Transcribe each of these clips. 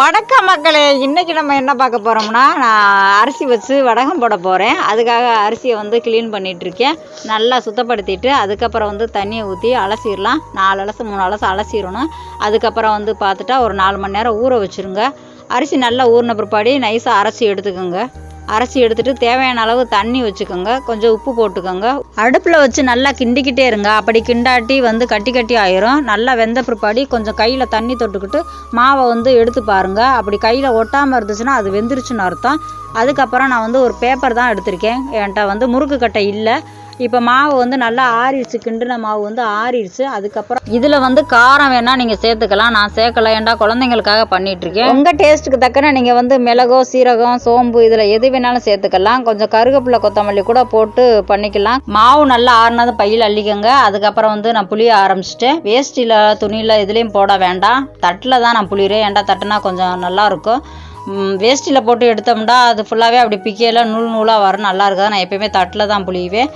வணக்கம் மக்களே இன்றைக்கி நம்ம என்ன பார்க்க போகிறோம்னா நான் அரிசி வச்சு வடகம் போட போகிறேன் அதுக்காக அரிசியை வந்து க்ளீன் பண்ணிகிட்ருக்கேன் நல்லா சுத்தப்படுத்திட்டு அதுக்கப்புறம் வந்து தண்ணியை ஊற்றி அலசிடலாம். நாலு அலசு மூணு அலசு அலசிடணும். அதுக்கப்புறம் வந்து பார்த்துட்டா ஒரு நாலு மணி நேரம் ஊற வச்சுருங்க. அரிசி நல்லா ஊறின பிற்பாடி நைஸாக அரைச்சி எடுத்துக்கோங்க. அரைச்சி எடுத்துட்டு தேவையான அளவு தண்ணி வச்சுக்கோங்க. கொஞ்சம் உப்பு போட்டுக்கோங்க. அடுப்பில் வச்சு நல்லா கிண்டிக்கிட்டே இருங்க. அப்படி கிண்டாட்டி வந்து கட்டி கட்டி ஆயிரும். நல்லா வெந்த பிற்பாடி கொஞ்சம் கையில் தண்ணி தொட்டுக்கிட்டு மாவை வந்து எடுத்து பாருங்க. அப்படி கையில் ஒட்டாமல் இருந்துச்சுன்னா அது வெந்துருச்சுன்னு அர்த்தம். அதுக்கப்புறம் நான் வந்து ஒரு பேப்பர் தான் எடுத்திருக்கேன். என்கிட்ட வந்து முறுக்கு கட்டை இல்லை. இப்போ மாவு வந்து நல்லா ஆறிடுச்சு கிண்டுன மாவு வந்து ஆறிடுச்சு. அதுக்கப்புறம் இதில் வந்து காரம் வேணால் நீங்கள் சேர்த்துக்கலாம். நான் சேர்க்கல. ஏன்டா குழந்தைங்களுக்காக பண்ணிட்டு இருக்கேன் உங்கள் டேஸ்ட்டுக்கு தக்கன நீங்கள் வந்து மிளகோ சீரகம் சோம்பு இதில் எது வேணாலும் சேர்த்துக்கலாம். கொஞ்சம் கருவேப்பிலை கொத்தமல்லி கூட போட்டு பண்ணிக்கலாம். மாவு நல்லா ஆறுனதும் பையில் அள்ளிக்கோங்க. அதுக்கப்புறம் வந்து நான் புளிய ஆரம்பிச்சிட்டேன். வேஷ்டியில் துணியில் இதுலேயும் போட வேண்டாம். தட்டில் தான் நான் புளிகிறேன் ஏன்டா தட்டுனா கொஞ்சம் நல்லா இருக்கும். வேஷ்டியில் போட்டு எடுத்தோம்னா அது ஃபுல்லாகவே அப்படி பிக்கையில் நூல் நூலாக வரும். நல்லா இருக்காது. நான் எப்பயுமே தட்டில் தான் புளியுவேன்.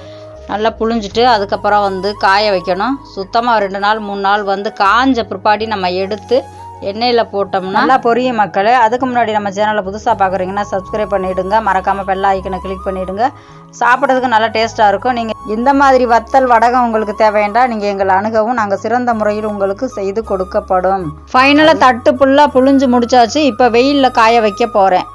நல்லா புழிஞ்சிட்டு அதுக்கப்புறம் வந்து காய வைக்கணும். சுத்தமாக ரெண்டு நாள் மூணு நாள் வந்து காஞ்ச பிற்பாடி நம்ம எடுத்து எண்ணெயில் போட்டோம்னா நல்லா பொரியும் மக்களே. அதுக்கு முன்னாடி நம்ம சேனலை புதுசாக பார்க்குறீங்கன்னா சப்ஸ்கிரைப் பண்ணிவிடுங்க மறக்காமல் பெல் ஐக்கனை கிளிக் பண்ணிவிடுங்க சாப்பிட்றதுக்கு நல்லா டேஸ்ட்டாக இருக்கும். நீங்கள் இந்த மாதிரி வத்தல் வடகம் உங்களுக்கு தேவையண்டா? நீங்கள் எங்களை அணுகவும் நாங்கள் சிறந்த முறையில் உங்களுக்கு செய்து கொடுக்கப்படும். ஃபைனலாக தட்டு ஃபுல்லாக புழிஞ்சு முடிச்சாச்சு. இப்போ வெயிலில் காய வைக்க போகிறேன்